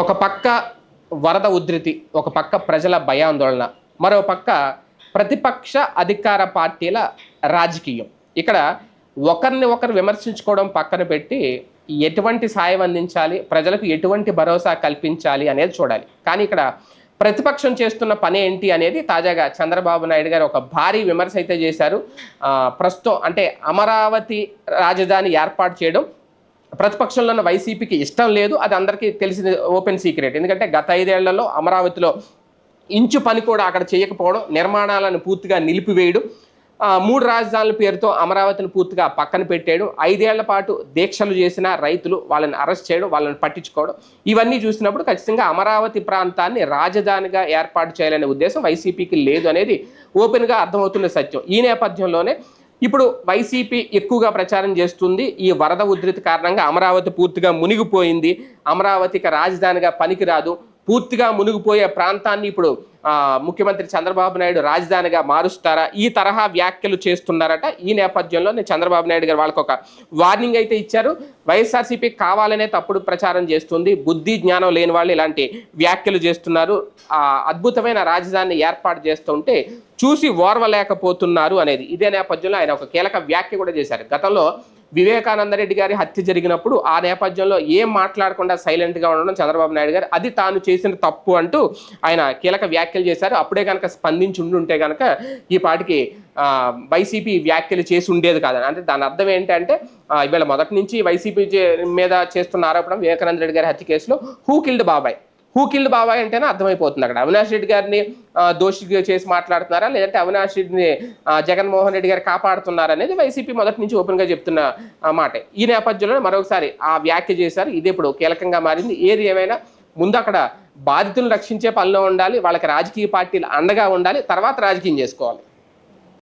ఒక పక్క వరద ఉధృతి ఒక పక్క ప్రజల భయాందోళన మరో పక్క ప్రతిపక్ష అధికార పార్టీల రాజకీయం. ఇక్కడ ఒకరిని ఒకరు విమర్శించుకోవడం పక్కన పెట్టి ఎటువంటి సాయం అందించాలి ప్రజలకు ఎటువంటి భరోసా కల్పించాలి అనేది చూడాలి. కానీ ఇక్కడ ప్రతిపక్షం చేస్తున్న పని ఏంటి అనేది తాజాగా చంద్రబాబు నాయుడు గారు ఒక భారీ విమర్శ అయితే చేశారు. ప్రస్తుతం అంటే అమరావతి రాజధాని ఏర్పాటు చేయడం ప్రతిపక్షంలో ఉన్న వైసీపీకి ఇష్టం లేదు అది అందరికీ తెలిసిన ఓపెన్ సీక్రెట్. ఎందుకంటే గత ఐదేళ్ళలో అమరావతిలో ఇంచు పని కూడా అక్కడ చేయకపోవడం నిర్మాణాలను పూర్తిగా నిలిపివేయడం మూడు రాజధానుల పేరుతో అమరావతిని పూర్తిగా పక్కన పెట్టేయడం ఐదేళ్ళ పాటు దీక్షలు చేసిన రైతులు వాళ్ళని అరెస్ట్ చేయడం వాళ్ళని పట్టించుకోవడం ఇవన్నీ చూసినప్పుడు ఖచ్చితంగా అమరావతి ప్రాంతాన్ని రాజధానిగా ఏర్పాటు చేయాలనే ఉద్దేశం వైసీపీకి లేదు అనేది ఓపెన్గా అర్థమవుతున్న సత్యం. ఈ నేపథ్యంలోనే ఇప్పుడు వైసీపీ ఎక్కువగా ప్రచారం చేస్తుంది. ఈ వరద ఉధృతి కారణంగా అమరావతి పూర్తిగా మునిగిపోయింది. అమరావతికి రాజధానిగా పనికిరాదు. పూర్తిగా మునిగిపోయే ప్రాంతాన్ని ఇప్పుడు ముఖ్యమంత్రి చంద్రబాబు నాయుడు రాజధానిగా మారుస్తారా? ఈ తరహా వ్యాఖ్యలు చేస్తున్నారట. ఈ నేపథ్యంలో నేను చంద్రబాబు నాయుడు గారు వాళ్ళకు ఒక వార్నింగ్ అయితే ఇచ్చారు. వైఎస్ఆర్సీపీ కావాలనే తప్పుడు ప్రచారం చేస్తుంది. బుద్ధి జ్ఞానం లేని వాళ్ళు ఇలాంటి వ్యాఖ్యలు చేస్తున్నారు. ఆ అద్భుతమైన రాజధానిని ఏర్పాటు చేస్తుంటే చూసి ఓర్వలేకపోతున్నారు అనేది. ఇదే నేపథ్యంలో ఆయన ఒక కీలక వ్యాఖ్య కూడా చేశారు. గతంలో వివేకానంద రెడ్డి గారి హత్య జరిగినప్పుడు ఆ నేపథ్యంలో ఏం మాట్లాడకుండా సైలెంట్గా ఉండడం చంద్రబాబు నాయుడు గారు అది తాను చేసిన తప్పు అంటూ ఆయన కీలక వ్యాఖ్యలు చేశారు. అప్పుడే కనుక స్పందించి ఉండుంటే కనుక ఈ పాటికి వైసీపీ వ్యాఖ్యలు చేసి ఉండేది కాదని. అంటే దాని అర్థం ఏంటంటే ఇవాళ మొదటి నుంచి వైసీపీ చే- మీద చేస్తున్న ఆరోపణ వివేకానంద రెడ్డి గారి హత్య కేసులో హూ కిల్డ్ బాబాయ్? హూ కిల్డ్ బాబాయ్ అంటేనే అర్థమైపోతుంది అక్కడ. అవినాష్ రెడ్డి గారిని దోషిగా చేసి మాట్లాడుతున్నారా? లేదంటే అవినాష్ రెడ్డిని జగన్మోహన్ రెడ్డి గారు కాపాడుతున్నారా అనేది వైసీపీ మొదటి నుంచి ఓపెన్గా చెప్తున్న మాట. ఈ నేపథ్యంలో మరొకసారి ఆ వ్యాఖ్య చేశారు. ఇది ఇప్పుడు కీలకంగా మారింది. ఏది ఏమైనా ముందు అక్కడ బాధితులను రక్షించే పనిలో ఉండాలి వాళ్ళకి రాజకీయ పార్టీలు అండగా ఉండాలి తర్వాత రాజకీయం చేసుకోవాలి.